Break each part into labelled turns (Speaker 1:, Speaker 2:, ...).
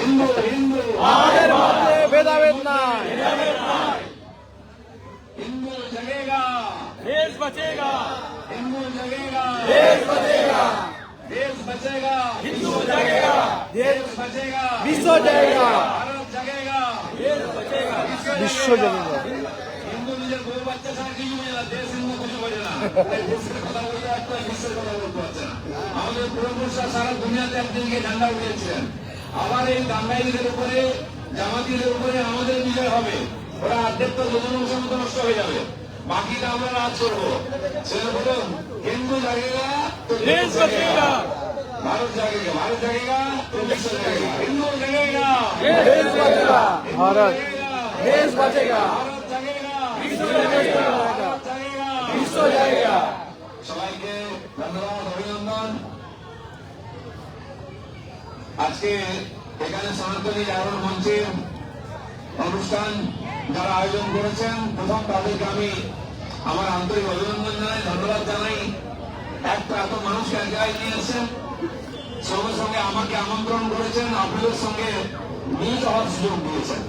Speaker 1: হিন্দু হিন্দু
Speaker 2: আমাদের মধ্যে ভেদাভেদ নাই
Speaker 1: हिंदू जगेगा
Speaker 2: দেশ বাঁচেগা
Speaker 1: हिंदू जगेगा
Speaker 2: দেশ বাঁচেগা
Speaker 1: देश बचेगा
Speaker 2: হিন্দু জাগেগা
Speaker 1: देश बचेगा
Speaker 2: বিশ্ব জাগেগা
Speaker 1: भारत जगेगा
Speaker 2: দেশ বাঁচেগা
Speaker 3: বিশ্ব জাগেগা
Speaker 1: হিন্দু নিজের বউ বাচ্চা ছাড়া কিছু বোঝে না দেশ হিন্দু কিছু বোঝে না তাই দেশের কথা বলতে একটা বিশ্বের কথা বলতে পারছে না আমাদের পূর্বপুরুষরা সারা দুনিয়াতে একদিনকে ঝান্ডা উঠিয়েছিলেন আবার এই টাঙ্গাইলের উপরে জামাতিদের উপরে আমাদের বিজয় হবে। ওরা অর্ধেক তো জনসংখ্যা মতো নষ্ট হয়ে যাবে। বাকিটা আমরা রাজ করব। সেরকম হিন্দু জাগেগা
Speaker 3: ভারত
Speaker 1: জাগেগা
Speaker 2: ভারত জাগেগা
Speaker 1: হিন্দু
Speaker 2: ভারত। দেশ
Speaker 1: সবাইকে ধন্যবাদ অভিনন্দন। আজকে এখানে সনাতনী জাগরণ মঞ্চের অনুষ্ঠান যারা আয়োজন করেছেন, প্রথম তাদেরকে আমি আমার আন্তরিক অভিনন্দন জানাই, ধন্যবাদ জানাই। একটা এত মানুষকে এক জায়গায় নিয়ে এসেছেন, সঙ্গে সঙ্গে আমাকে আমন্ত্রণ করেছেন, আপনাদের সঙ্গে মিলিত হওয়ার সুযোগ দিয়েছেন।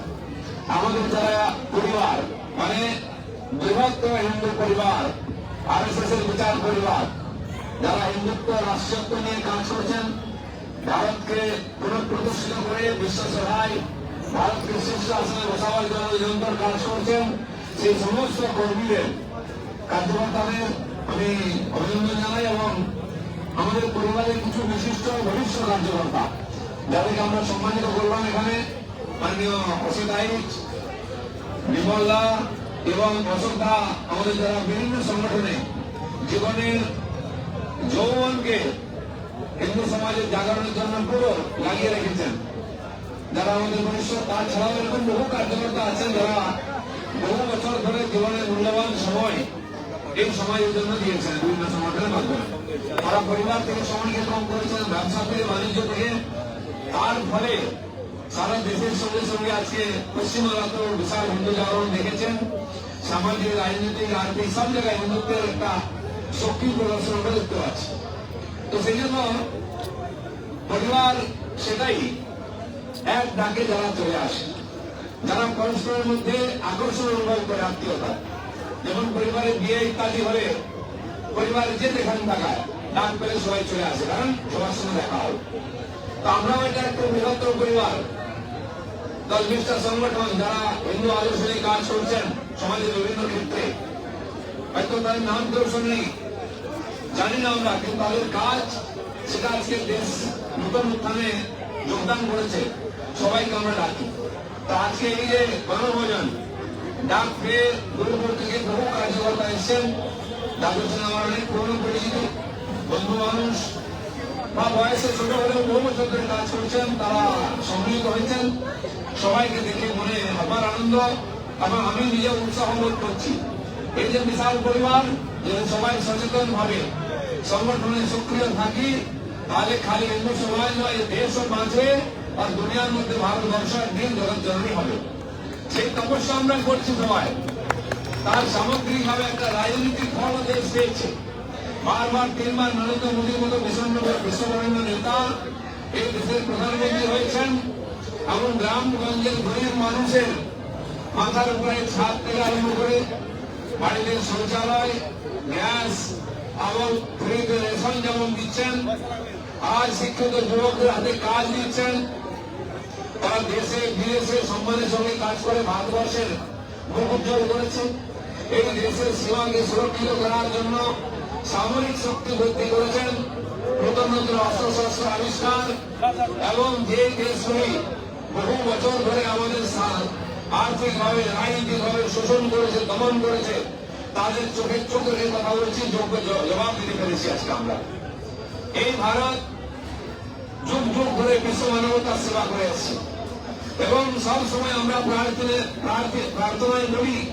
Speaker 1: আমাদের যারা পরিবার মানে বৃহত্তর হিন্দু পরিবার, আর এস এর বিচার পরিবার, যারা হিন্দুত্ব, রাষ্ট্রত্ব নিয়ে কাজ করছেন ভারতকে পুনঃপ্রতিষ্ঠিত করে বিশ্বসভায় ভারতকে শীর্ষ আসনে বসাবার জন্য নিরন্তর কাজ করছেন সেই সমস্ত কর্মীদের। কার্যকর্তাদের আমি অভিনন্দন জানাই এবং আমাদের পরিবারের কিছু বিশিষ্ট ভবিষ্য কার্যকর্তা, যাদেরকে আমরা সম্মানিত করলাম এখানে, মাননীয় অসিত আইচ, বিমল দা এবং অশোক দা আমাদের যারা বিভিন্ন সংগঠনে জীবনের যৌবনকে হিন্দু সমাজের জাগরণের জন্য পুরো লাগিয়ে রেখেছেন। যারা আমাদের ভবিষ্যৎ তাছাড়াও এরকম বহু কার্যকর্তা আছেন যারা বহু বছর ধরে জীবনের মূল্যবান সময় এই সমাজের জন্য দিয়েছেন বিভিন্ন সংগঠনের মাধ্যমে। তারা পরিবার থেকে সময়কে কম করেছেন, ব্যবসা থেকে, বাণিজ্য থেকে। তার ফলে সারা দেশের সঙ্গে সঙ্গে আজকে পশ্চিমবঙ্গ তো বিশাল হিন্দু জাগরণ দেখেছেন। সামাজিক, রাজনৈতিক আর্থিক সব জায়গায় হিন্দুত্বের একটা শক্তি প্রদর্শন আমরা দেখতে পাচ্ছি। তো সেই জন্য পরিবার সেটাই এক ডাকে যারা চলে আসে, যারা পরস্পরের মধ্যে আকর্ষণ অনুভব করে আত্মীয়তা। যেমন পরিবারের বিয়ে ইত্যাদি হলে পরিবারের যে যেখানে থাকায় ডাক পেলে সবাই চলে আসে, কারণ সবার সঙ্গে দেখা হয়। তো আমরাও এটা একটা বৃহত্তর পরিবার। দশ বিশটা সংগঠন যারা হিন্দু আদর্শ নিয়ে কাজ করছেন সমাজের বিভিন্ন ক্ষেত্রে, হয়তো তাদের নাম কেউ শুনি জানি না আমরা কিন্তু তাদের কাজ, সেটা আজকে দেশ নতুন উত্থানে যোগদান করেছে। সবাইকে আমরা ডাকি। তা আজকে এই যে গণভোজন, ডাক পেয়ে গুরুপুর থেকে বহু কার্যকর্তা এসেছেন। যাদের সঙ্গে আমার অনেক পুরনো পরিচিতি বন্ধু মানুষ। বা বয়সে ছোট হলেও বহু বছর ধরে কাজ করছেন, তারা সম্মিলিত হয়েছেন। সবাইকে দেখে মনে আমার আনন্দ, এবং আমি নিজে উৎসাহ বোধ করছি। এই যে বিশাল পরিবার, যে সবাই সচেতন ভাবে সংগঠনে সক্রিয় থাকি, তাহলে খালি হিন্দু সমাজ নয় দেশও বাঁচবে আর দুনিয়ার মধ্যে ভারতবর্ষ একদিন জগৎ জননী হবে। সেই তপস্যা আমরা করছি সবাই। তার সামগ্রিক ভাবে একটা রাজনৈতিক ফল দেশ পেয়েছে। বারবার তিনবার নরেন্দ্র মোদীর মতো বিশ্বন্ন বিশ্ববরেণ্য নেতা এই দেশের প্রধানমন্ত্রী হয়েছেন। এবং গ্রামগঞ্জের গরিব মানুষের মাথার উপরে ছাদ থেকে আরম্ভ করে বাড়িতে শৌচালয় গ্যাস এবং ফ্রিতে রেশন যেমন দিচ্ছেন, আর শিক্ষিত যুবকদের হাতে কাজ দিচ্ছেন, তারা দেশে, বিদেশে সম্মানের সঙ্গে কাজ করে ভারতবর্ষের মুখ করেছে। এই দেশের সীমাকে সুরক্ষিত করার জন্য সামরিক শক্তি বৃদ্ধি করেছেন। নতুন অস্ত্র শস্ত্র আবিষ্কার এবং যে দেশগুলি বহু বছর ধরে আমাদের আর্থিকভাবে, রাজনৈতিকভাবে শোষণ করেছে, দমন করেছে তাদের চোখে চোখ রেখে কথা বলছি যোগ্য জবাব দিতে পেরেছি আজকে আমরা। এই ভারত যুগ যুগ ধরে বিশ্ব মানবতার সেবা করে আসছে। এবং সব সময় আমরা প্রার্থনে প্রার্থনায় বলি,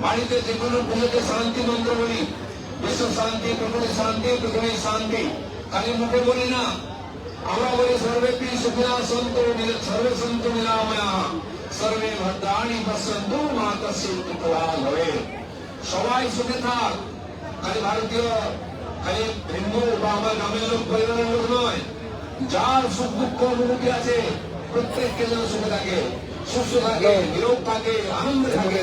Speaker 1: বাড়িতে যে কোনো পুজোতে শান্তি মন্ত্র বলি, বিশ্ব শান্তি, প্রকৃতি শান্তি পৃথিবী শান্তি। খালি মুখে বলি না, আমরা বলি সর্বেপি সুখিনা সন্তু নির- সর্বে সন্তু নিরাময়া সর্বে ভদ্রাণী পশ্যন্তু মাতস্য হবে সবাই সুখে থাক খালি ভারতীয় খালি হিন্দু বা আমার গ্রামের লোক পরিবারের লোক নয় যার সুখ দুঃখ অনুভূতি আছে প্রত্যেককে যেন সুখে থাকে সুস্থ থাকে নিরোগ থাকে আনন্দে থাকে।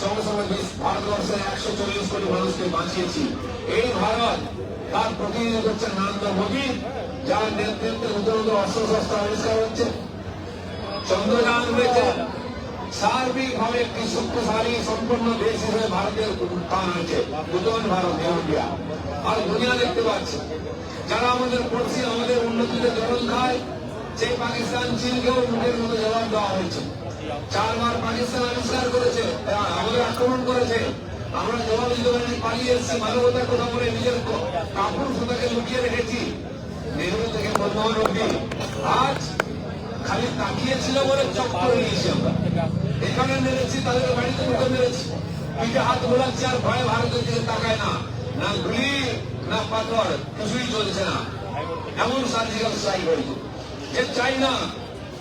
Speaker 1: সঙ্গে সঙ্গে ভারতবর্ষের একশো চল্লিশ কোটি মানুষকে বাঁচিয়েছি। এই ভারত তার প্রতিনিধি করছেন নরেন্দ্র মোদী, যার নেতৃত্বে নতুন নতুন অস্ত্র শস্ত্র আবিষ্কার হচ্ছে। চন্দ্রযান হয়েছে সার্বিকভাবে একটি শক্তিশালী সম্পূর্ণ দেশ হিসেবে ভারতের উত্থান হয়েছে। নতুন ভারত ইন্ডিয়া। আর দুনিয়া দেখতে পাচ্ছে। যারা আমাদের পড়শি, আমাদের উন্নতিতে জলন খায়, সেই পাকিস্তান, চীনকেও মুখের মতো জবাব দেওয়া হয়েছে। চারবার পাকিস্তান আবিষ্কার করেছে আমাদের আক্রমণ করেছে। আমরা জবাব দিতে পারিনি, পালিয়ে এসেছি, মানবতার কথা বলে নিজের কাপড় সুতাকে লুকিয়ে রেখেছি। নেহরু থেকে মনমোহন অব্দি আজ খালি তাকিয়েছিল বলে চক করে নিয়েছি আমরা। এখানে মেরেছি, তাদের বাড়িতে ঢুকে মেরেছি। পিঠে হাত বোলাচ্ছি আর ভয়ে ভারতের দিকে তাকায় না। না গুলি না পাথর, কিছুই চলছে না। এমন সার্জিক্যাল স্ট্রাইক হয়েছে যে চাই না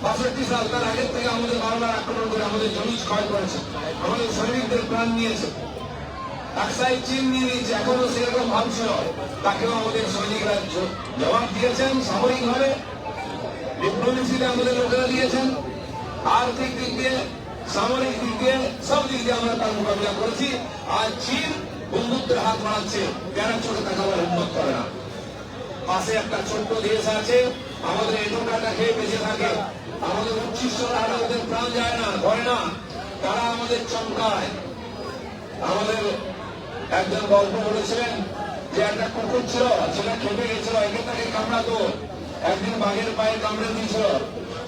Speaker 1: বাষট্টি সাল তার আগের থেকে আমাদের বারবার আক্রমণ করে আমাদের জমি ক্ষয় করেছে, আমাদের সৈনিকদের প্রাণ নিয়েছে। আকসাই চীন নিয়ে নিয়েছে, এখনও সেরকম ভাবছিল তাকেও আমাদের সৈনিকরা জবাব দিয়েছেন ডিপ্লোমেসিতে আমাদের লোকেরা দিয়েছেন। আর্থিক দিক দিয়ে, সামরিক দিক দিয়ে সব দিক দিয়ে আমরা তার মোকাবিলা করেছি। আর চীন বন্ধুত্বের হাত বাড়াচ্ছে যারা চোখে তাকাবার হিম্মত করে না? পাশে একটা ছোট্ট দেশ আছে, আমাদের এটোকাটা খেয়ে বেঁচে থাকে। আমাদের উচ্ছিষ্টরা হারা ওদের প্রাণ যায় না, ধরে না। তারা আমাদের চমকায়। আমাদের একজন গল্প বলেছিলেন যে একটা কুকুর ছিল, সেটা খেপে গেছিল, একে তাকে কামড়াতো। একদিন বাঘের পায়ে কামড়ে দিয়েছিল।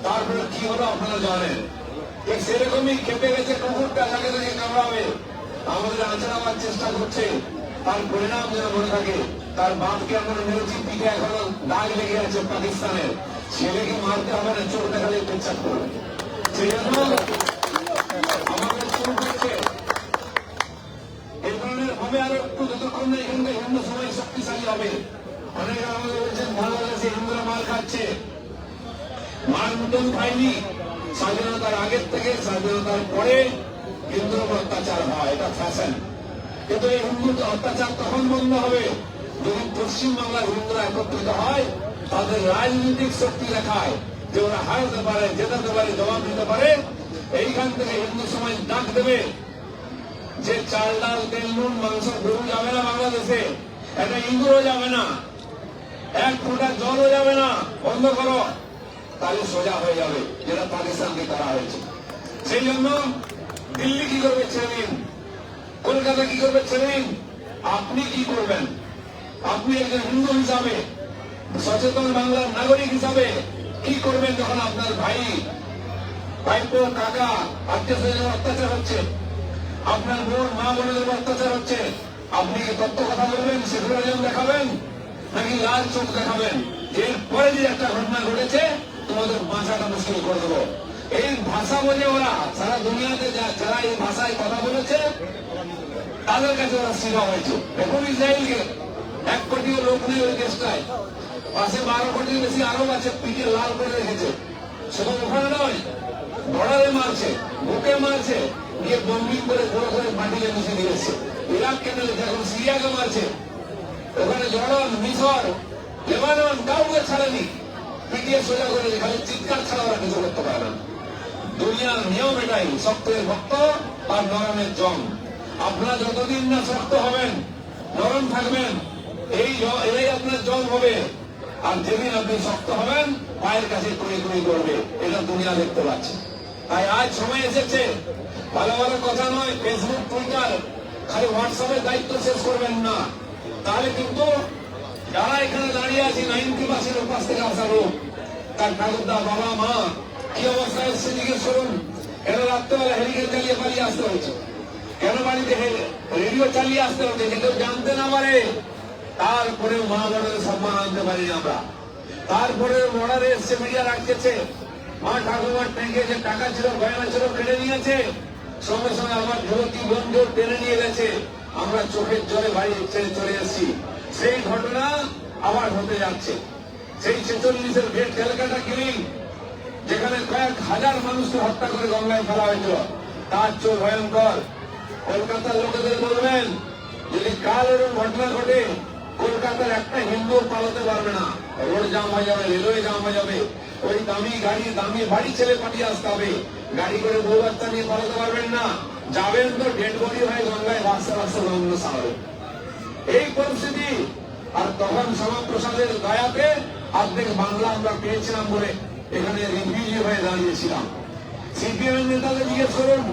Speaker 1: তারপরে কি হলো আপনারা জানেন? সেরকমই খেপে গেছে কুকুরটা, তাকে তাকে কামড়াবে। আমাদের আচরাবার চেষ্টা করছে। তার পরিণাম যেন মনে থাকে। তার বাপকে আমরা মেরেছি, পিঠে এখনও দাগ লেগে আছে পাকিস্তানের। ছেলেকে মারতে হবে না চোখ দেখালে পেচ্ছাপ করবে। হিন্দু স্বাধীনতার আগের থেকে, স্বাধীনতার পরে অত্যাচার কিন্তু এই অত্যাচার তখন বন্ধ হবে যদি পশ্চিম বাংলার হিন্দুরা একত্রিত হয় তাদের রাজনৈতিক শক্তি দেখায় যে ওরা হারাতে পারে জেতাতে পারে জবাব দিতে পারে এইখান থেকে হিন্দু সমাজ ডাক দেবে যে চাল ডাল তেল নুন মাংস গরু যাবে না বাংলাদেশে একটা ইঁদুরও যাবে না এক ফোঁটা জলও যাবে না বন্ধ করো তাহলে সোজা হয়ে যাবে যেটা পাকিস্তানকে করা হয়েছে সেই জন্য দিল্লি কি করবে ছেড়ে কলকাতা কি করবে ছেড়ে আপনি কি করবেন আপনি একজন হিন্দু হিসাবে সচেতন বাংলার নাগরিক হিসাবে কি করবেন যখন আপনার ভাই, ভাইপো, কাকা, আত্মীয় স্বজনের অত্যাচার হচ্ছে, আপনার বোন, মা উপর অত্যাচার হচ্ছে, আপনি কি তত্ত্ব কথা বলবেন সেকুলারিজম দেখাবেন, নাকি লাল চোখ দেখাবেন এরপরে যে একটা ঘটনা ঘটেছে, তোমাদের বাঁচাটা মুশকিল করে দেবো। এই ভাষা বলে ওরা, সারা দুনিয়াতে যারা এই ভাষায় কথা বলেছে, তাদের কাছে ওরা সিধা হয়েছে। এখন ইসরায়েলকে এক কোটিও লোক নেই ওই দেশটায়। পাশে বারো কোটির বেশি আরব আছে, পিঠে লাল করে রেখেছে। শুধু ওখানে নয় বর্ডারে মারছে, বুকে মারছে, গিয়ে বম্বিং করে বড় করে মাটিতে মিশে দিয়েছে। ইরাককে মেরেছে এখন সিরিয়াকে মারছে। ওখানে জর্ডন মিশর লেবানন, কাউকে ছাড়েনি। পিটিয়ে সোজা করে খালি চিৎকার ছাড়া ওরা কিছু করতে পারে না। দুনিয়ার নিয়ম এটাই শক্তের ভক্ত আর নরমের জং। আপনারা যতদিন না শক্ত হবেন, নরম থাকবেন, এই এরাই আপনার জং হবে। আর যেদিন আপনি শক্ত হবেন, পায়ের কাছে কুড়ি কুড়ি করবে। এটা দুনিয়া দেখতে পাচ্ছে। তাই আজ সময় এসেছে। ভালো ভালো কথা নয় ফেসবুক টুইটার খালি হোয়াটসঅ্যাপের দায়িত্ব শেষ করবেন না। তাহলে কিন্তু যারা এখানে দাঁড়িয়ে আছে নাইনটি পার্সেন্ট উপাস থেকে আসা লোক, তার ঠাকুরদা বাবা, মা, কি অবস্থায় এসছে জিজ্ঞেস করুন। কেন রাত্রেবেলা হেলিকেট চালিয়ে পালিয়ে আসতে হয়েছে। কেন বাড়িতে রেডিও চালিয়ে আসতে হচ্ছে কেউ জানতে না পারে। তারপরে মা বড়ের সম্মান আনতে পারি আমরা। তারপরে বর্ডারে এসছে, মিডিয়া রাখতেছে। মা ঠাকুমার ট্যাঙ্কে যে টাকা ছিল, গয়না ছিল, কেড়ে নিয়েছে। সঙ্গে সঙ্গে আমার যুবতী বন্ধু টেনে নিয়ে গেছে। আমরা চোখের জলে বাড়ি ছেড়ে চলে এসেছি। সেই ঘটনা আবার হতে যাচ্ছে। সেই ছেচল্লিশের ভেট ক্যালকাটা কিলিং যেখানে কয়েক হাজার মানুষকে হত্যা করে গঙ্গায় ফেলা হয়েছিল। তার চোর ভয়ঙ্কর। কলকাতার লোকেদের বলবেন, যদি কাল এরকম ঘটনা ঘটে কলকাতার একটা হিন্দু পালাতে পারবে না। রোড জাম হয়ে যাবে রেলওয়ে জাম হয়ে যাবে। ওই দামি গাড়ি, দামি বাড়ি ছেলে পাঠিয়ে আসতে হবে। গাড়ি করে বউ বাচ্চা নিয়ে পালাতে পারবেন না। যাবেন তো ডেড বডি হয়ে গঙ্গায় রাস্তা রাস্তা গঙ্গা সারাবে এই পরিস্থিতি। আর তখন শ্যামাপ্রসাদের দয়াতে অর্ধেক বাংলা আমরা পেয়েছিলাম বলে এখানে রিফিউজি হয়ে দাঁড়িয়েছিলাম। সিপিএম নেতাদের জিজ্ঞেস করুন,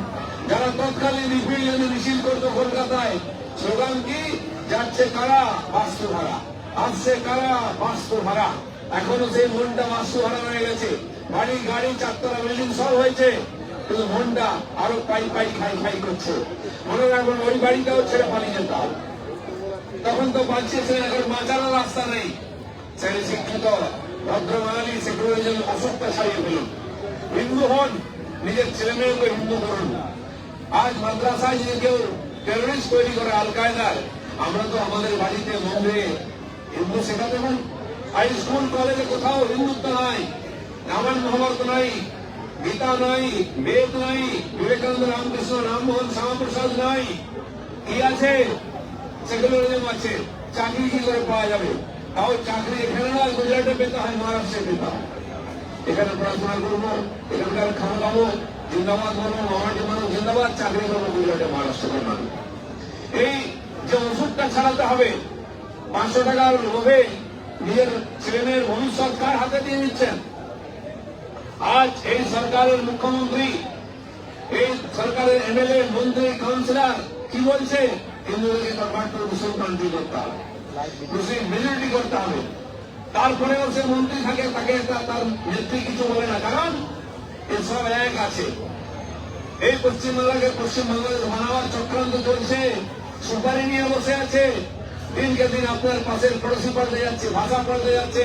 Speaker 1: যারা তৎকালীন রিফিউজি মিছিল করতো কলকাতায়, স্লোগান কি? যাচ্ছে কারা? বাস্তু ভাড়া। আসছে কারা? বাস্তু ভাড়া। এখনও সেই মনটা বাস্তু ভাড়া রয়ে গেছে। বাড়ি, গাড়ি, চারতলা বিল্ডিং সব হয়েছে। কিন্তু মনটা আরও পাই পাই খাই খাই করছে। মনে রাখবেন ওই বাড়িটাও ছেড়ে পালিয়ে যেতাম তখন তো বাঁচিয়েছিলেন এখন বাঁচানোর রাস্তা নেই। ছেলে শিক্ষিত, ভদ্র বাঙালি সেকুলারিজম অসত্য ছাড়িয়ে ফেলুন। হিন্দু হন, নিজের ছেলে মেয়েকে হিন্দু করুন। আজ মাদ্রাসায় যদি কেউ টেরোরিস্ট তৈরি করে আল কায়দার আমরা তো আমাদের বাড়িতে মন্দিরে হিন্দু শেখাতে পারি হাই স্কুল, কলেজে কোথাও হিন্দুত্ব নাই, রামায়ণ, মহাভারত নাই, গীতা নাই, বেদ নাই, বিবেকানন্দ, রামকৃষ্ণ, রামমোহন, শ্যামাপ্রসাদ নাই। কি আছে? সেকুলারিজম আছে। চাকরি কি করে পাওয়া যাবে? তাও চাকরি এখানে না, গুজরাটে পেতে হয়, মহারাষ্ট্রে পেতে হয়। এখানে পড়াশোনা করব, এখানকার খাওয়া খাব জিন্দাবাদ বলব মামাটি মানুষ জিন্দাবাদ, চাকরি করব, গুজরাটে মহারাষ্ট্রের মানুষ এই যে ওষুধটা ছাড়াতে হবে। পাঁচশো টাকার লোভে নিজের ছেলেমেয়ের ভবিষ্যৎ কার হাতে দিয়ে দিচ্ছেন। আজ এই সরকারের মুখ্যমন্ত্রী, এই সরকারের এমএলএ, মন্ত্রী, কাউন্সিলর কি বলছে? হিন্দুদেরকে কনভার্ট করে মুসলিম কান্ট্রি করতে। হবে মুসলিম মেজরিটি করতে হবে। তারপরেও সে মন্ত্রী থাকে, তাকে তার নেত্রী কিছু বলে না। কারণ এসব এক আছে। এই পশ্চিমবাংলাকে পশ্চিম বাংলাদেশ বানাবার চক্রান্ত চলছে। সুপারি নিয়ে বসে আছে। দিনকে দিন আপনার পাশের পড়োশি পাল্টে যাচ্ছে, ভাষা পাল্টে যাচ্ছে,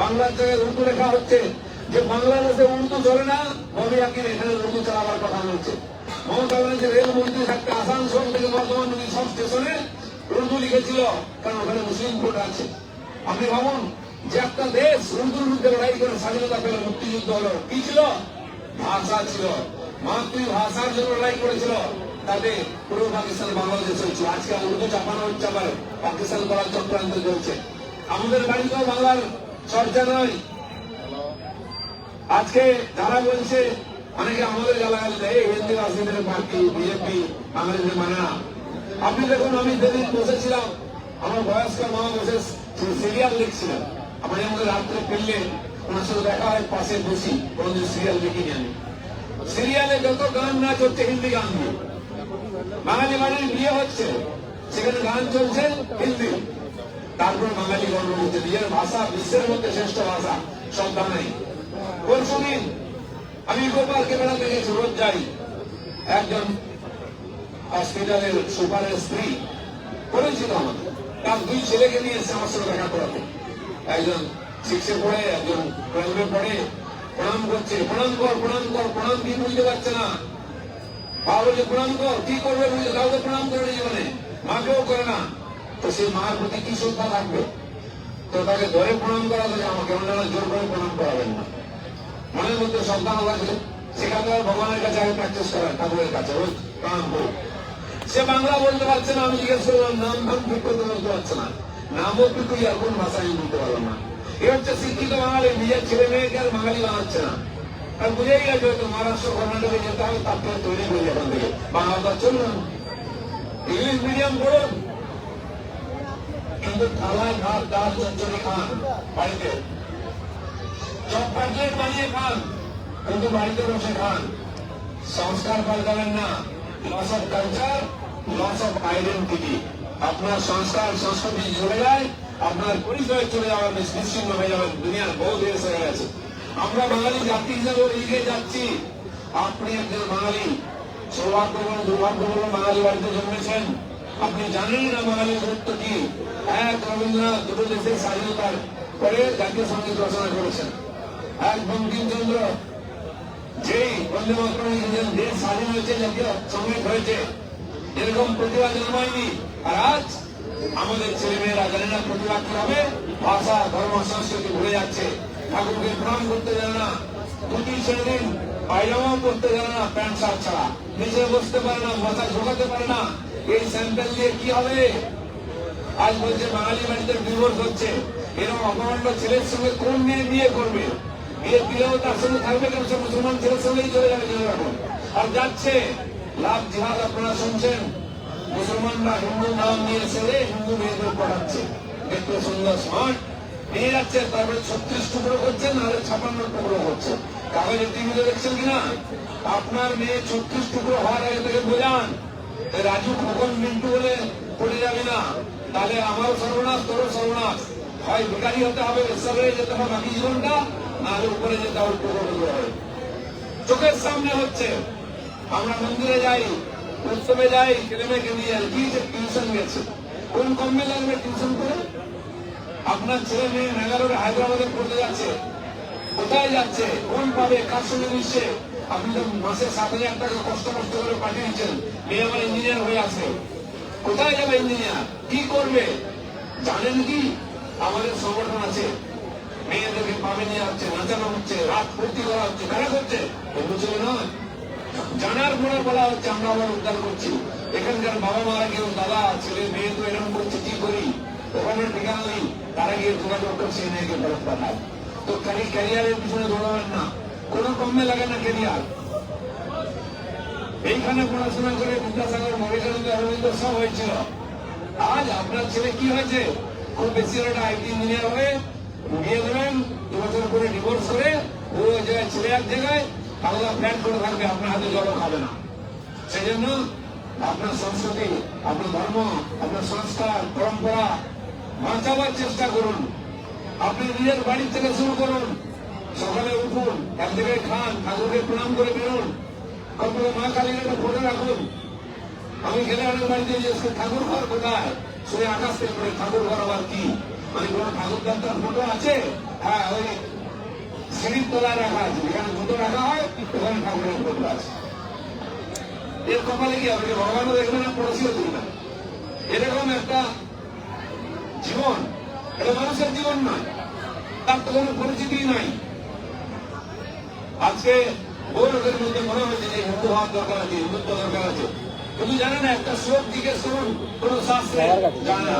Speaker 1: বাংলার জায়গায় উর্দু লেখা হচ্ছে। যে বাংলাদেশে উর্দু চলে না, ববি আকির এখানে উর্দু চালাবার কথা বলছে। মমতা ব্যানার্জি রেলমন্ত্রী থাকতে আসানসোল থেকে বর্ধমান নদী সব স্টেশনে উর্দু লিখেছিল, কারণ ওখানে মুসলিম ভোট আছে। আপনি ভাবুন, যে একটা দেশ উর্দুর বিরুদ্ধে লড়াই করে স্বাধীনতা পেল মুক্তিযুদ্ধ হলো, কি ছিল? ভাষা ছিল। মাতৃভাষার জন্য লড়াই করেছিল। তাতে পূর্ব পাকিস্তান বাংলাদেশ আজকে উর্দু চাপানো হচ্ছে আবার পাকিস্তান চক্রান্ত চলছে। আমাদের বাড়িতেও বাংলার চর্চা নয়। আজকে যারা বলছে, অনেকে আমাদের হিন্দি পার্টি বিজেপি আপনি দেখুন, আমি যেদিন বসেছিলাম আমার বয়স্ক মা বসে সিরিয়াল লিখছিলেন আমার আমাদের রাত্রে ফিরলে ওনার সাথে দেখা হয়, পাশে বসি। কোনদিন সিরিয়াল দেখিনি আমি। সিরিয়ালে যত গান নাচ হচ্ছে হিন্দি গান দিয়ে। বাঙালি বাড়ির বিয়ে হচ্ছে। সেখানে গান চলছে হিন্দি। তারপর বাঙালি গর্ব করছে নিজের ভাষা, বিশ্বের মধ্যে শ্রেষ্ঠ ভাষা শ্রদ্ধা নেই দিন আমি পার্কে বেড়াতে গেছি রোজ যাই। একজন হসপিটালের সুপারের স্ত্রী পরিচিত আমাদের তার দুই ছেলেকে নিয়ে এসে আমার সাথে দেখা করাতে। একজন শিক্ষে পড়ে, একজন টুয়েলভে পড়ে। প্রণাম করছে, প্রণাম কর প্রণাম কর, প্রণাম কি বুঝতে পারছে না? বলছে প্রণাম কর, কি করবে বুঝতে কাউকে প্রণাম করে জীবনে মাকেও করে না। তো সেই মার প্রতি কি শ্রদ্ধা থাকবে? তো তাকে ধরে প্রণাম করা যাবে আমাকে অন্যরা জোর করে প্রণাম করাবেন না। মনের মধ্যে সন্তান লাগবে সেখানে আর ভগবানের কাছে আগে প্র্যাকটিস করা ঠাকুরের কাছে। রোজ প্রণাম করুন সে বাংলা বলতে পারছে না, আমি জিজ্ঞেস করলাম, নাম ধাম ঠিক করতে বলতে পারছে না। নামও কিন্তু কোন ভাষা বলতে পারলাম না। এ হচ্ছে শিক্ষিত বাঙালি, নিজের ছেলে মেয়েকে আর বাঙালি বানাচ্ছে না। আর বুঝেই গেছে হয়তো মহারাষ্ট্র কর্ণাটকে যেতে হবে তারপরে তৈরি করে এখান থেকে বাংলা তো চলবে না। ইংলিশ মিডিয়াম পড়ুন কিন্তু ভাত, ডাল খান, বাড়িতে। কাটলেট বানিয়ে খান, কিন্তু বাড়িতে বসে খান। সংস্কার পাল্টাবেন না। Loss of culture loss of identity আপনার সংস্কার, সংস্কৃতি চলে যায়, আপনার পরিচয় চলে যাওয়ার বিচ্ছিন্ন হয়ে যাবেন দুনিয়ার বহু দেশ হয়ে গেছে। আমরা বাঙালি জাতি হিসাবে এগিয়ে যাচ্ছি। আপনি একজন বাঙালি, সৌভাগ্যবান, দুর্ভাগ্যবান বাঙালি বাড়িতে জন্মেছেন। আপনি জানেন না বাঙালির গুরুত্ব কি? এক রবীন্দ্রনাথ দুটো দেশের স্বাধীনতার পরে জাতীয় সংগীত রচনা করেছেন। এক বঙ্কিমচন্দ্র, যেই বন্দে মাতরম দেশ স্বাধীন হয়েছে, জাতীয় সংগীত হয়েছে। এরকম প্রতিভা জন্মায়নি। আর আজ আমাদের ছেলে মেয়েরা জানে না প্রতিভা কি হবে ভাষা, ধর্ম, সংস্কৃতি ভুলে যাচ্ছে। ঠাকুরকে প্রণাম করতে জানে না। ধুতি ছেড়ে দিন পায়জামাও পরতে জানে না, প্যান্ট, শার্ট ছাড়া। নিচে বসতে পারে না মাথা ঝোঁকাতে পারে না। এই স্যাম্পেল দিয়ে কি হবে? আজ বলছে, বাঙালি বাড়িতে ডিভোর্স হচ্ছে। এরকম অপমান্য ছেলের সঙ্গে কোন মেয়ে বিয়ে করবে? বিয়ে দিলেও তার সঙ্গে থাকবে কেন? সে মুসলমান ছেলের সঙ্গেই চলে যাবে জেনে রাখুন আর যাচ্ছে, লাভ জিহাদ আপনারা শুনছেন? মুসলমানরা হিন্দু নাম নিয়ে ছেড়ে হিন্দু মেয়েদের পড়াচ্ছে। দেখতে সুন্দর স্মার্ট নিয়ে যাচ্ছে তারপরে ছত্রিশ টুকরো করছেন আর ছাপান্ন টুকরো করছেন কাগজের টিভিতে দেখছেন কিনা? আপনার মেয়ে ছত্রিশ টুকরো হওয়ার আগে থেকে বোঝান। রাজু খোকন মিন্টু বলে পড়ে যাবে না। তাহলে আমারও সর্বনাশ, তোরও সর্বনাশ। হয় বেকারি হতে হবে বেসরকারি যেতে হবে, বাকি জীবনটা, নাহলে উপরে যেতে হবে, টুকরো টুকরো হবে চোখের সামনে হচ্ছে, আমরা মন্দিরে যাই, উৎসবে যাই ছেলে মেয়েকে নিয়ে যাই কি টিউশন গেছে। কোন কমে লাগবে টিউশন করে? আপনার ছেলে মেয়ে মেঘালয়ে হায়দ্রাবাদে পড়তে যাচ্ছে, কোথায় যাচ্ছে, কোন পাবে, কার সঙ্গে মিশছে, আপনি তো মাসে সাত হাজার টাকা কষ্ট কষ্ট করে পাঠিয়ে দিচ্ছেন মেয়ে আমার ইঞ্জিনিয়ার হয়ে আছে। কোথায় যাবে ইঞ্জিনিয়ার কি করবে? জানেন কি? আমাদের সংগঠন আছে। মেয়েদেরকে পাবে নিয়ে যাচ্ছে নাচানো হচ্ছে, রাত ভর্তি করা হচ্ছে কারা করছে। অন্য ছেলে নয়। জানার পরে বলা হচ্ছে, আমরা আবার উদ্ধার করছি। এখানকার বাবা মারা কেউ, দাদা, ছেলে, মেয়ে তো এরকম করছে কি করি। ওখানে ঠিকানা নেই। তারা গিয়ে যোগাযোগ করছে মেয়েকে ফেরত পাঠায় তো খালি ক্যারিয়ারের পিছনে দৌড়াবেন না। কোনো কমে লাগে না ক্যারিয়ার। এইখানে পড়াশোনা করে বিদ্যাসাগর মরিকানন্দ অরবিন্দ সব হয়েছিল। আজ আপনার ছেলে কি হয়েছে? খুব বেশি হলে আইটি ইঞ্জিনিয়ার হয়ে বিয়ে দেবেন দু বছর করে ডিভোর্স করে ও জায়গায় ছেলে এক জায়গায় আলাদা ফ্ল্যাট করে থাকবে, আপনার হাতে জলও খাবে না। সেই জন্য আপনার সংস্কৃতি, আপনার ধর্ম, আপনার সংস্কার, পরম্পরা বাঁচাবার চেষ্টা করুন। আপনি নিজের বাড়ি থেকে শুরু করুন। সকালে উঠুন, এক জায়গায় খান, ঠাকুরকে প্রণাম করে বেরোন। কখনো মা কালীর একটা রাখুন। আমি গেলে অনেক বাড়িতে করি ঠাকুর ঘর কোথায়? শুনে আকাশ থেকে পড়ে ঠাকুর ঘর আবার কি? মানে কোনো ঠাকুর দেবতার ফটো আছে? হ্যাঁ ওই সিঁড়ির তলায় রাখা আছে। যেখানে জুতো রাখা হয়, ওখানে ঠাকুরের ফটো আছে। এর কপালে কি আপনি ভগবানও দেখবে না পড়োশিও দেখবে না। এরকম একটা জীবন। এটা মানুষের জীবন নয়। তার তো কোনো পরিচিতি নাই। আজকে বহু মধ্যে মনে হয়েছে যে হিন্দু হওয়ার দরকার আছে, হিন্দুত্ব দরকার আছে। কিন্তু জানে না, একটা শ্লোক জিজ্ঞেস করুন, কোন শাস্ত্রে? জানে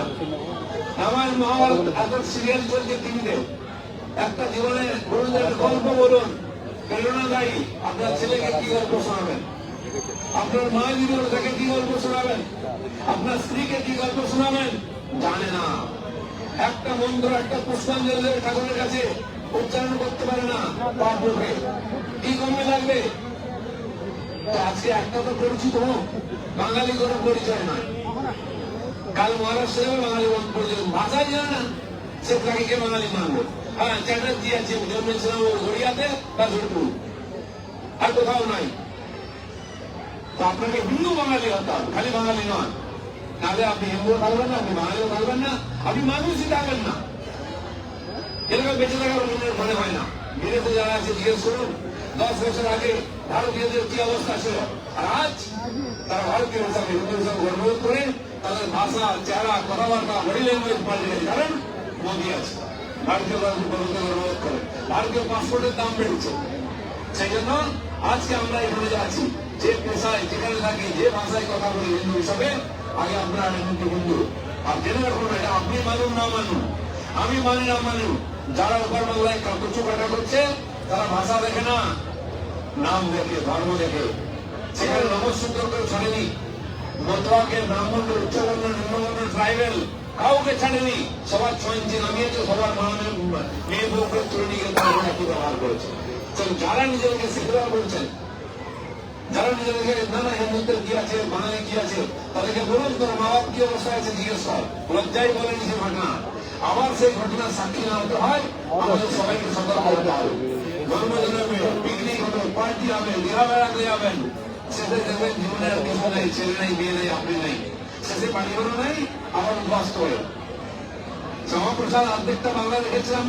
Speaker 1: রামায়ণ মহাভারত এত সিরিয়াল চলছে টিভিতে একটা জীবনে একটা গল্প বলুন, প্রেরণাদায়ী। আপনার ছেলেকে কি গল্প শোনাবেন? আপনার মা যদি তাকে কি গল্প শোনাবেন? আপনার স্ত্রীকে কি গল্প শোনাবেন? জানে না। একটা মন্ত্র, একটা পুষ্পাঞ্জলি ঠাকুরের কাছে উচ্চারণ করতে পারে না পাপ মুখে কি কমে লাগবে? আজকে একটা তো পরিচিত বাঙালি কোনো পরিচয় নয় কাল মহারাষ্ট্র যাবে, বাঙালি পরিচয় ভাষাই জানে না, সে তাকে কে বাঙালি মানবে? হ্যাঁ চ্যাটার্জি আছে জন্মেছিলাম ও গড়িয়াতে বা ঝুটপুর আর কোথাও নাই। তো আপনাকে হিন্দু বাঙালি হতে হবে, খালি বাঙালি নয়। নাহলে আপনি হিন্দু থাকবেন না, আপনি বাঙালিও থাকবেন না, আপনি মানুষই থাকবেন না। এরকম বেঁচে থাকার মনে হয় না। বিদেশে যারা আছে, জিজ্ঞেস করুন। দশ বছর আগে ভারতীয়দের কি অবস্থা ছিল? আর আজ তারা ভারতীয় হিসাবে হিন্দু হিসাবে গর্ববোধ করে তাদের ভাষা, চেহারা, কথাবার্তা বডি ল্যাঙ্গুয়েজ পাল্টে গেছে কারণ মোদী আছে। ভারতীয় গর্ববোধ করে ভারতীয় পাসপোর্টের দাম বেড়েছে। সেই জন্য আজকে আমরা এখানে যাচ্ছি যে পেশায় যেখানে থাকি, যে ভাষায় কথা বলি হিন্দু হিসাবে আগে আপনারা হিন্দু হিন্দু আর জেনে রাখুন এটা আপনি মানুন না মানুন। আমি মানি না মানু যারা উপর বাংলায় কচু কাটা করছে, তারা ভাষা দেখে না, নাম দেখে, ধর্ম দেখে। সেখানে নমসূত্র কেউ ছাড়েনি। মতোয়াকে ব্রাহ্মণ উচ্চবর্ণ, নিম্নবর্ণ, ট্রাইবেল, কাউকে ছাড়েনি। সবার ছয় ইঞ্চি নামিয়েছে, সবার মানের মেয়ে বউকে তুলে নিয়ে ব্যবহার করেছে। যারা নিজেদেরকে সেকুলার বলছেন যারা নিজেদেরকে না না হিন্দুত্বের কি আছে বাঙালি কি আছে, তাদেরকে বলুন তোর মা বাপ কি অবস্থায় আছে জিজ্ঞেস কর লজ্জাই বলেনি সে ঘটনা। আবার সেই ঘটনার সাক্ষী না হতে হয়, আমাদের সবাইকে সতর্ক হতে হবে। পিকনিক হবে, পার্টি হবে দীঘা বেড়াতে যাবেন। দেখবেন জীবনে আর কিছু ছেলে মেয়ে আপনি আবার উদ্বাস্ত হয়ে শ্যামাপ্রসাদ বাংলা রেখেছিলাম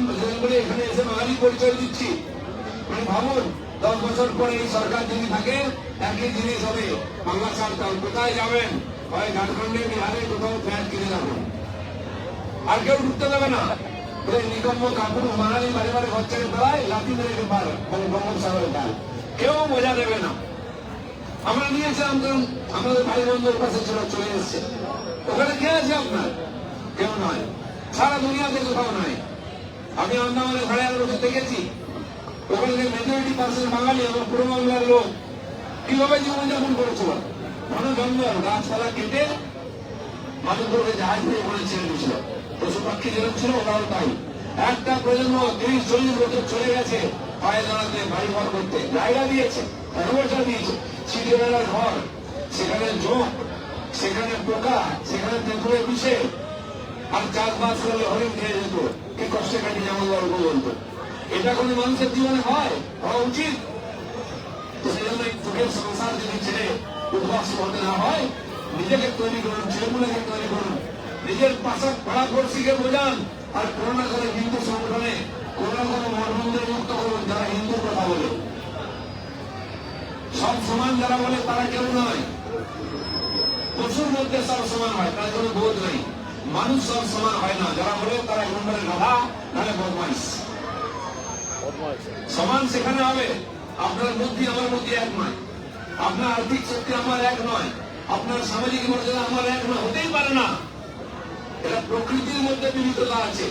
Speaker 1: এখানে এসে বাঙালি পরিচয় দিচ্ছি। মানে ভাবুন দশ বছর পরে এই সরকার যদি থাকে, একই জিনিস হবে। বাংলা সরকার কোথায় যাবেন? হয় ঝাড়খণ্ডে বিহারে কোথাও ফ্ল্যাট কিনে যাবেন আর কেউ ঢুকতে দেবে না। ঘর বেড়ায় লাঠি মেরে পার কেউ মজা দেবে না। আমরা নিয়েছিলাম কারণ আমাদের ভাই বন্ধুর কাছে ছিল, চলে এসছে। ওখানে কে আছে আপনার? কেউ নয়। সারা দুনিয়াতে কোথাও নয় আমি সাড়ে এগারো বছর দেখেছি। ওখানে মেজরিটি পার্সেন্ট বাঙালি আমার পূর্ব বাংলার লোক, কীভাবে জীবনযাপন করেছিল ঘন জঙ্গল গাছপালা কেটে মানুষগুলোকে জাহাজ দিয়ে ওখানে ছেড়ে পশু পাখি যেরকম ছিল ওরাও তাই। একটা প্রজন্ম তিরিশ, চল্লিশ বছর চলে গেছে পায়ে দাঁড়াতে, বাড়ি ঘর করতে। জায়গা দিয়েছে, ভালোবাসা দিয়েছে। চিড়িয়ালার ঘর, সেখানে জোক সেখানে পোকা, সেখানে তেঁতুলে বিষে। আর চাষবাস করলে হরিণ খেয়ে যেত। কি কষ্টে কাটিয়ে গল্প বলতো? এটা কোনো মানুষের জীবনে হয়? হওয়া উচিত? সুখের সংসার যদি ছেড়ে হতে না হয়, নিজেকে তৈরি করুন তৈরি করুন। নিজের বোঝান আর করোনা করে হিন্দু সংগঠনে কোনো কোনো মঠমন্দির মুক্ত করুন, যারা হিন্দুর কথা বলে। সব সমান যারা বলে, তারা কেউ নয়। পশুর মধ্যে সব সমান হয়, তার কোনো বোধ নেই। মানুষ সব সমান হয় না, যারা বলে তারা নম্বরে গাধা, নাহলে বদমাইশ। সমান সেখানে হবে। আপনার বুদ্ধি আমার বুদ্ধি এক নয়। আপনার আর্থিক শক্তি আমার এক নয়। আপনার সামাজিক মর্যাদা আমার এক নয়। হতেই পারে না। এটা প্রকৃতির মধ্যে বিবিধতা আছে।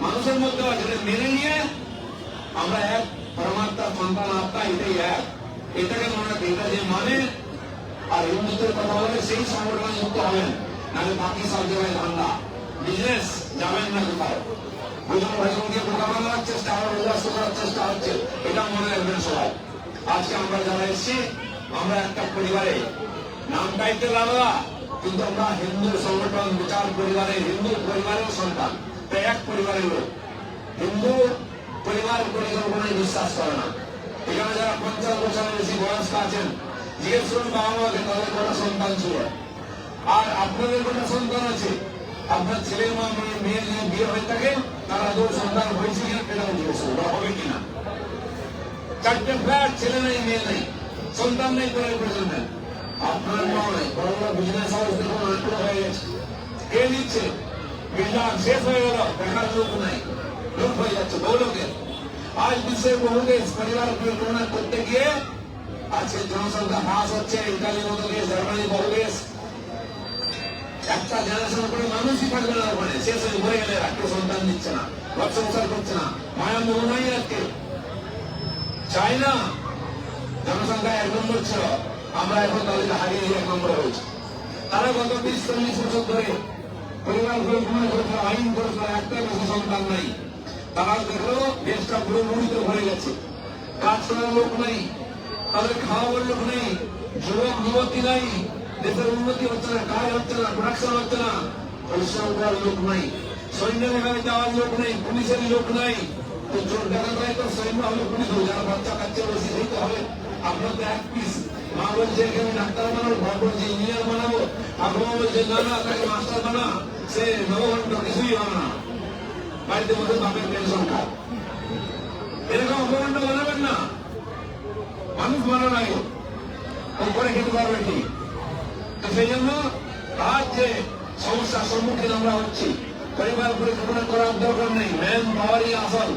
Speaker 1: মানুষের মধ্যে আছে। মেনে নিয়ে আমরা এক পরমাত্মা সন্তান আত্মা, এটাই এক। এটাকে রাখি এটা যে মানে আর হিন্দুত্বের কথা বলে সেই সংগঠনে যুক্ত হবেন। নাহলে বাকি সব জায়গায় ধান্দা। বিজনেস যাবেন না কোথাও বানানোর চেষ্টা আরও উল্লাস করার চেষ্টা হচ্ছে এটা মনে রাখবেন সবাই আজকে আমরা যারা এসেছি আমরা একটা পরিবারে নামটাই তো আলাদা কিন্তু আমরা হিন্দু সংগঠন বিচার পরিবারের হিন্দু পরিবারের সন্তান এক পরিবারের লোক হিন্দু পরিবার পরিকল্পনায় বিশ্বাস করে না এখানে যারা পঞ্চাশ বছরের বেশি বয়স্ক আছেন জিজ্ঞেস করুন বাবা মাকে তাদের কটা সন্তান ছিল আর আপনাদের কটা সন্তান আছে? আপনার ছেলের মা, মেয়ে মেয়ের যদি বিয়ে হয়ে থাকে? তারা দু সন্তান হয়েছে কিনা জিজ্ঞেস করুন বা হবে কিনা। চারটে ফ্ল্যাট, ছেলে নেই, মেয়ে নেই, সন্তান নেই করে প্রয়োজন নেই। আপনার বড় বড় বিজনেস হাউস দেখুন আটকে হয়ে গেছে। কে নিচ্ছে? বিল্ডার শেষ হয়ে গেল, দেখার লোক নাই, লোক হয়ে যাচ্ছে বহু লোকের আজ বিশ্বের বহু দেশ পরিবার পরিকল্পনা করতে গিয়ে, আজকে জনসংখ্যা হ্রাস হচ্ছে, ইতালির মতো দেশ জার্মানি বহু দেশ একটা জেনারেশন করে মানুষই থাকবে না ওখানে শেষ হয়ে মরে গেলে রাখতে সন্তান দিচ্ছে না ঘর সংসার করছে না, মায়া মোহ নাই রাখতে চায়না জনসংখ্যা এক নম্বর ছিল, আমরা এখন তাদেরকে হারিয়ে এক নম্বরে হয়েছি তারা গত বিশ, চল্লিশ বছর ধরে পরিবার পরিকল্পনা করেছিল আইন করেছিল একটা বেশি সন্তান নাই। তারা দেখল, দেশটা পুরো মুড়িতে ভরে গেছে। কাজ করার লোক নাই, তাদের খাওয়াবার লোক নেই যুবক যুবতী নাই দেশের উন্নতি হচ্ছে না, কাজ হচ্ছে না প্রোডাকশন হচ্ছে না। পরিশ্রম করার লোক নাই সৈন্য এখানে যাওয়ার লোক নেই, পুলিশের লোক নাই। তো চোর দেখা যায় তো সৈন্য হলে পুলিশ যারা বাচ্চা কাচ্চা বেশি সেই তো হবে। আপনার তো এক পিস মা বলছে, এখানে ডাক্তার বানাবো, বাপ বলছে ইঞ্জিনিয়ার বানাবো। আপনার বলছে, না না, তাকে মাস্টার বানা। সে নবঘণ্ট কিছুই হবে না। বাড়িতে বসে বাপের পেনশন খায়। এরকম অপমানটা বানাবেন না। মানুষ নাই। উপরে খেতে পারবে ঠিক সেই জন্য আজ যে সমস্যার সম্মুখীন আমরা হচ্ছি, পরিবার পরিকল্পনা করার দরকার নেই। ম্যান পাওয়ারই আসল।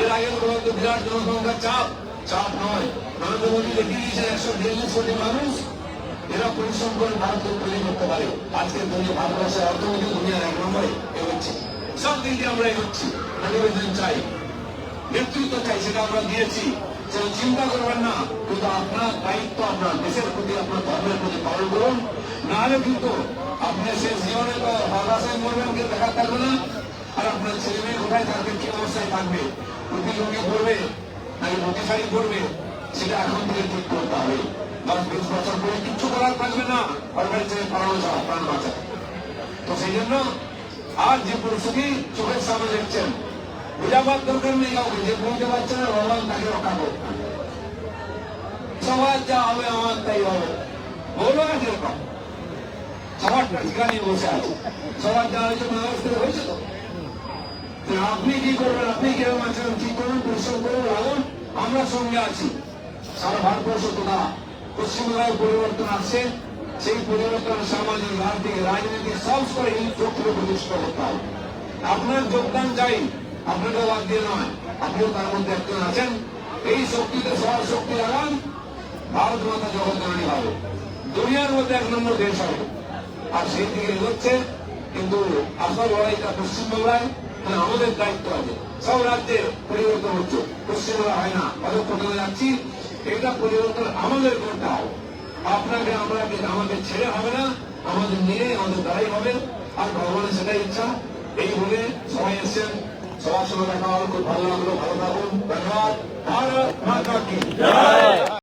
Speaker 1: এর আগে বলতো বিরাট জনসংখ্যার চাপ। চাপ নয়। নরেন্দ্র মোদী দেখিয়ে দিয়েছেন একশো বিয়াল্লিশ কোটি মানুষ এরা পরিশ্রম করে ভারতকে তৈরি করতে পারে। আজকের দুনিয়া ভারতবর্ষের অর্থনীতি দুনিয়ার এক নম্বরে এগোচ্ছে। সব দিক দিয়ে আমরা এগোচ্ছি। পরিবেশন চাই। নেতৃত্ব চাই, সেটা আমরা দিয়েছি। সেটা চিন্তা করবেন না, কিন্তু আপনার দায়িত্ব, আপনার দেশের প্রতি, আপনার ধর্মের প্রতি পালন করুন। নাহলে কিন্তু আপনি শেষ জীবনে হতাশায় মরবেন কে দেখা থাকবে না। আর আপনার ছেলে মেয়ে কোথায় থাকবে, কি অবস্থায় থাকবে, প্রতিযোগী করবে, নাকি প্রতিশালী করবে, সেটা এখন থেকে ঠিক করতে হবে। দশ বিশ বছর পরে কিচ্ছু করার থাকবে না সরকারি ছেলে পালানো ছাড়া প্রাণ বাঁচা তো সেই জন্য আর যে পরিস্থিতি চোখের সামনে দেখছেন বোঝাবার দরকার নেই কাউকে, যে পারছে না, ভগবান তাকে রক্ষা সবার যা হবে আমার তাই হবে। না ঠিকানি বসে আছে। সবার যা হয়েছে হয়েছে তো? তো আপনি কি করবেন? আপনি কীরকম আছেন? ঠিক করুন, পরিশ্রম করুন লাগুন আমরা সঙ্গে আছি। সারা ভারতবর্ষ তথা পশ্চিমবঙ্গের পরিবর্তন আসছে। সেই পরিবর্তন সামাজিক রাজনীতিক রাজনীতি সব স্তরে এই প্রক্রিয়া প্রতিষ্ঠা করতে হবে। আপনার যোগদান চাই। আপনাকে বাদ দিয়ে নয়, আপনিও তার মধ্যে একজন আছেন। এই শক্তিতে সবার শক্তি লাগান। ভারত মাতা জগৎজননী হবে দুনিয়ার মধ্যে এক নম্বর দেশ হবে। আর সেই দিকে এগোচ্ছে। কিন্তু আসল লড়াইটা পশ্চিমবাংলায় মানে আমাদের দায়িত্ব আছে। সব রাজ্যে পরিবর্তন হচ্ছে। পশ্চিমবাংলা হয় না। পদক্ষেপে যাচ্ছি? এটা পরিবর্তন আমাদের করতে হবে। আপনাকে আমরা আমাকে ছেড়ে হবে না। আমাদের নিয়ে আমাদের দ্বারাই হবে। আর ভগবানের সেটাই ইচ্ছা। এই বলে সবাই এসছেন। সবার সঙ্গে দেখা হবে। খুব ভালো লাগল ভালো থাকুন। ধন্যবাদ। ভারত মাতা কি